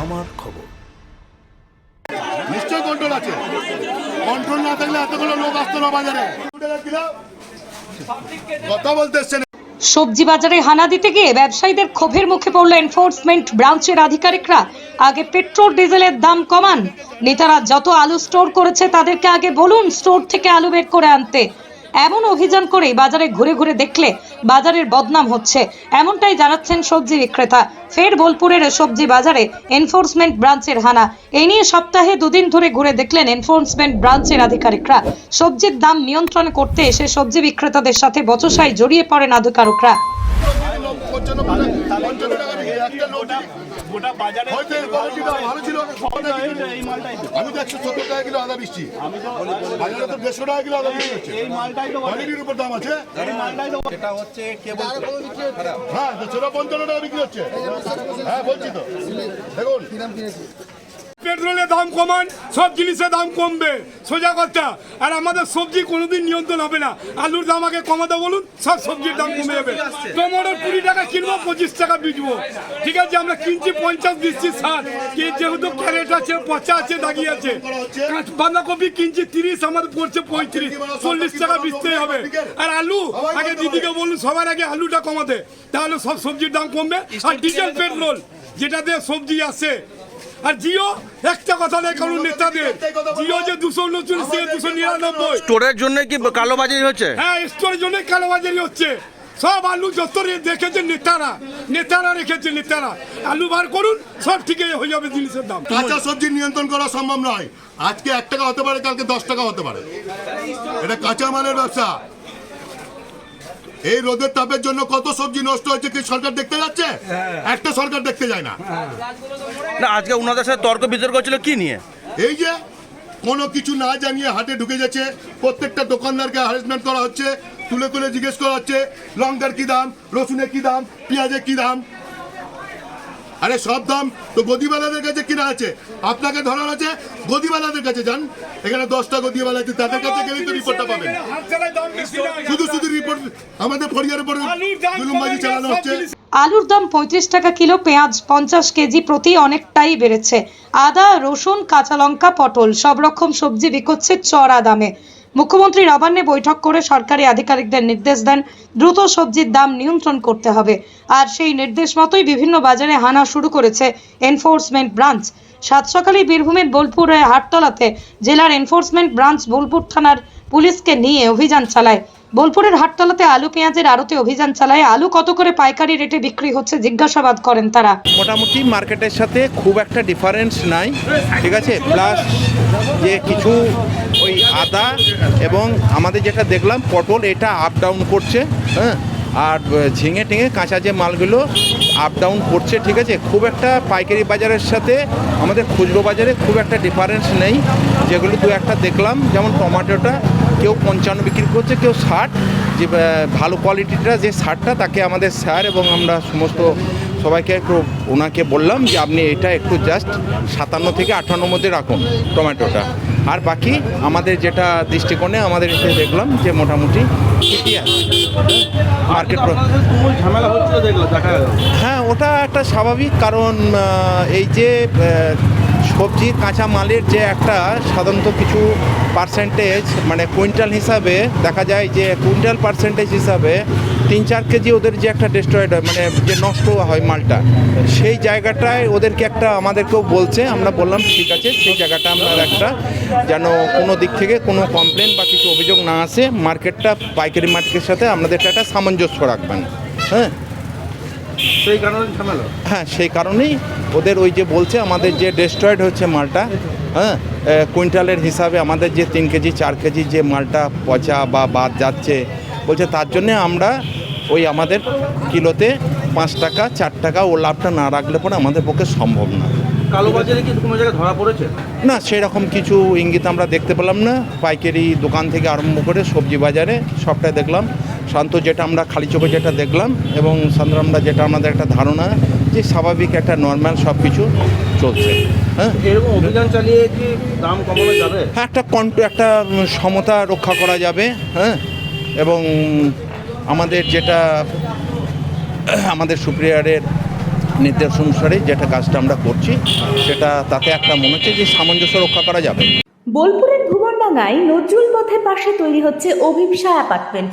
আমার খবর। নিশ্চয়ই কন্ট্রোল আছে। কন্ট্রোল না থাকলে এতগুলো লোক আসতো না বাজারে। কথা বলতে সবজি বাজারে হানা দিতে গিয়ে ব্যবসায়ীদের ক্ষোভের মুখে পড়ল এনফোর্সমেন্ট ব্রাঞ্চের আধিকারিকরা। আগে পেট্রোল ডিজেলের দাম কমান। নেতারা যত আলু স্টোর করেছে তাদেরকে আগে বলুন স্টোর থেকে আলু বের করে আনতে। এমন অভিযান করে বাজারে ঘুরে ঘুরে দেখলে বাজারের বদনাম হচ্ছে। এমনটাই জানাচ্ছেন সবজি বিক্রেতা। ফের বোলপুরের সবজি বাজারে এনফোর্সমেন্ট ব্রাঞ্চের হানা। এই নিয়ে সপ্তাহে দুদিন ধরে ঘুরে দেখলেন এনফোর্সমেন্ট ব্রাঞ্চের আধিকারিকরা। সবজির দাম নিয়ন্ত্রণ করতে এসে সবজি বিক্রেতাদের সাথে বচসায় জড়িয়ে পড়েন আধিকারিকরা। গোটা বাজারে হয়তো এর কোয়ালিটিটা ভালো ছিল এই মালটাই আমি তো একশো সত্তর টাকা কিলো আদা বিচ্ছি। আমি তো বাজারে তো দেড়শো টাকা কিলো আদা বিক্রি হচ্ছে এই মালটাই তো কোয়ালিটির উপর দাম আছে। এই মালটাই তো এটা হচ্ছে কেবল হ্যাঁ তো সেটা পঞ্চান্ন টাকা বিক্রি হচ্ছে হ্যাঁ বলছি তো। দেখুন। পেট্রোলের দাম কমান, সব জিনিসের দাম কমবে। সোজা কথা। আর আমাদের সবজি কোনোদিন নিয়ন্ত্রণ হবে না। আলুর দাম আগে কমাতে বলুন, সব সবজির দাম কমে যাবে। টমেটোর কুড়ি টাকা কিনবো, পঁচিশ টাকা বিকবো। ঠিক আছে, আমরা কিনছি পঞ্চাশ দিচ্ছি ষাট যেহেতু ক্যারেট আছে, পচা আছে দাগিয়ে আছে বাঁধাকপি কিনছি তিরিশ, আমাদের পড়ছে পঁয়ত্রিশ, চল্লিশ টাকা বেচতেই হবে। আর আলু, আগে দিদিকে বলুন, সবার আগে আলুটা কমাতে। তাহলে সব সবজির দাম কমবে। আর ডিজেল পেট্রোল, যেটাতে সবজি আসে আর জিও একটা কথা নেই। কারণ নেতাদের জিও যে দুশো উনচল্লিশ থেকে দুশো নিরানব্বই। স্টোরের জন্য কি কালোবাজারি হচ্ছে? হ্যাঁ স্টোরের জন্য কালোবাজারি হচ্ছে। সব আলু যত দেখেছে নেতারা নেতারা রেখেছে নেতারা। আলু বার করুন সব ঠিক হয়ে যাবে জিনিসের দাম। কাঁচা সবজি নিয়ন্ত্রণ করা সম্ভব নয়। আজকে এক টাকা হতে পারে কালকে দশ টাকা হতে পারে। এটা কাঁচা মালের ব্যবসা। এই রোদের তাপের জন্য কত সবজি নষ্ট হয়েছে কি সরকার দেখতে যাচ্ছে? একটা সরকার দেখতে যায় না। না আজকে ওনাদের সাথে তর্ক বিতর্ক ছিল কি নিয়ে? এই যে কোনো কিছু না জানিয়ে হাটে ঢুকে যাচ্ছে প্রত্যেকটা দোকানদারকে হ্যারাসমেন্ট করা হচ্ছে তুলে তুলে জিজ্ঞেস করা হচ্ছে লঙ্কার কি দাম রসুনের কি দাম পেঁয়াজের কি দাম আরে সব দাম তো গদিওয়ালাদের কাছে কিনা আছে। আপনাকে ধরা আছে গদিওয়ালাদের কাছে যান এখানে দশটা গদিওয়ালা আছে তাদের কাছে গেলেই তো রিপোর্টটা পাবেন। শুধু শুধু রিপোর্ট আমাদের পরিবারের উপরে আলুর জুলুমবাজি চালানো হচ্ছে। আলুর দাম পঁয়ত্রিশ টাকা কিলো পেঁয়াজ পঞ্চাশ কেজি প্রতি অনেকটাই বেড়েছে। আদা রসুন কাঁচা লঙ্কা পটল সব রকম সবজি বিকোচ্ছে চড়া দামে। মুখ্যমন্ত্রী নবান্নে বৈঠক করে সরকারি আধিকারিকদের নির্দেশ দেন, দ্রুত সবজির দাম নিয়ন্ত্রণ করতে হবে। আর সেই নির্দেশ মতোই বিভিন্ন বাজারে হানা শুরু করেছে এনফোর্সমেন্ট ব্রাঞ্চ। সাত সকালে বীরভূমের বোলপুরের হাটতলাতে জেলার এনফোর্সমেন্ট ব্রাঞ্চ বোলপুর থানার পুলিশকে নিয়ে অভিযান চালায়। বোলপুরের হাটতলাতে আলু পেঁয়াজের আড়তে অভিযান চালায়। আলু কত করে পাইকারি রেটে বিক্রি হচ্ছে জিজ্ঞাসাবাদ করেন তারা। মোটামুটি মার্কেটের সাথে খুব একটা ডিফারেন্স নাই, ঠিক আছে? প্লাস যে কিছু ওই আদা এবং আমাদের যেটা দেখলাম, পটল, এটা আপ ডাউন করছে হ্যাঁ? আর ঝিঙে টিঙে কাঁচা যে মালগুলো আপ ডাউন করছে, ঠিক আছে? খুব একটা পাইকারি বাজারের সাথে আমাদের খুচরো বাজারে খুব একটা ডিফারেন্স নেই। যেগুলো দু একটা দেখলাম, যেমন টমাটোটা, কেউ পঞ্চান্ন বিক্রি করছে, কেউ ষাট। যে ভালো কোয়ালিটিটা যে ষাটটা, তাকে আমাদের স্যার এবং আমরা সমস্ত সবাইকে একটু ওনাকে বললাম যে আপনি এটা একটু জাস্ট সাতান্ন থেকে আটান্ন মধ্যে রাখুন টমেটোটা। আর বাকি আমাদের যেটা দৃষ্টিকোণে আমাদের এসে দেখলাম যে মোটামুটি ঠিকই আছে। মার্কেট ঝামেলা হচ্ছিল দেখল দেখা হ্যাঁ ওটা একটা স্বাভাবিক কারণ এই যে সবজি কাঁচা মালের যে একটা সাধারণত কিছু পার্সেন্টেজ মানে কুইন্টাল হিসাবে দেখা যায় যে কুইন্টাল পার্সেন্টেজ হিসাবে তিন চার কেজি ওদের যে একটা ডিস্ট্রয়েড হয় মানে যে নষ্ট হয় মালটা, সেই জায়গাটায় ওদেরকে একটা আমাদেরকেও বলছে, আমরা বললাম ঠিক আছে, সেই জায়গাটা আপনার একটা যেন কোনো দিক থেকে কোনো কমপ্লেন বা কিছু অভিযোগ না আসে মার্কেটটা পাইকারি মার্কেটের সাথে আপনাদের একটা সামঞ্জস্য রাখবেন হ্যাঁ? সেই কারণে ঝামেলা। হ্যাঁ সেই কারণেই ওদের ওই যে বলছে, আমাদের যে ডেস্ট্রয়েড হচ্ছে মালটা হ্যাঁ কুইন্টালের হিসাবে আমাদের যে তিন কেজি, চার কেজি যে মালটা পচা বা বাদ যাচ্ছে, বলছে তার জন্যে আমরা ওই আমাদের কিলোতে পাঁচ টাকা, চার টাকা ও লাভটা না রাখলে পরে আমাদের পক্ষে সম্ভব না। কালোবাজারে কি কোনো জায়গায় ধরা পড়েছে? না সেরকম কিছু ইঙ্গিত আমরা দেখতে পেলাম না। পাইকারি দোকান থেকে আরম্ভ করে সবজি বাজারে সবটাই দেখলাম। শান্ত যেটা আমরা খালি চোখে যেটা দেখলাম এবং আমরা যেটা আমাদের একটা ধারণা যে স্বাভাবিক একটা নর্মাল সব কিছু চলছে। হ্যাঁ? এরকম অভিযান চালিয়ে কি দাম কমানো যাবে? হ্যাঁ একটা কন্ট একটা সমতা রক্ষা করা যাবে হ্যাঁ? এবং আমাদের যেটা আমাদের সুপ্রিয়ারের নির্দেশ অনুসারে যেটা কাজটা আমরা করছি, সেটা তাতে একটা মনে হচ্ছে যে সামঞ্জস্য রক্ষা করা যাবে। বোলপুরের ভুবনডাঙ্গায় নজরুল পথের পাশে তৈরি হচ্ছে অভিপসা অ্যাপার্টমেন্ট।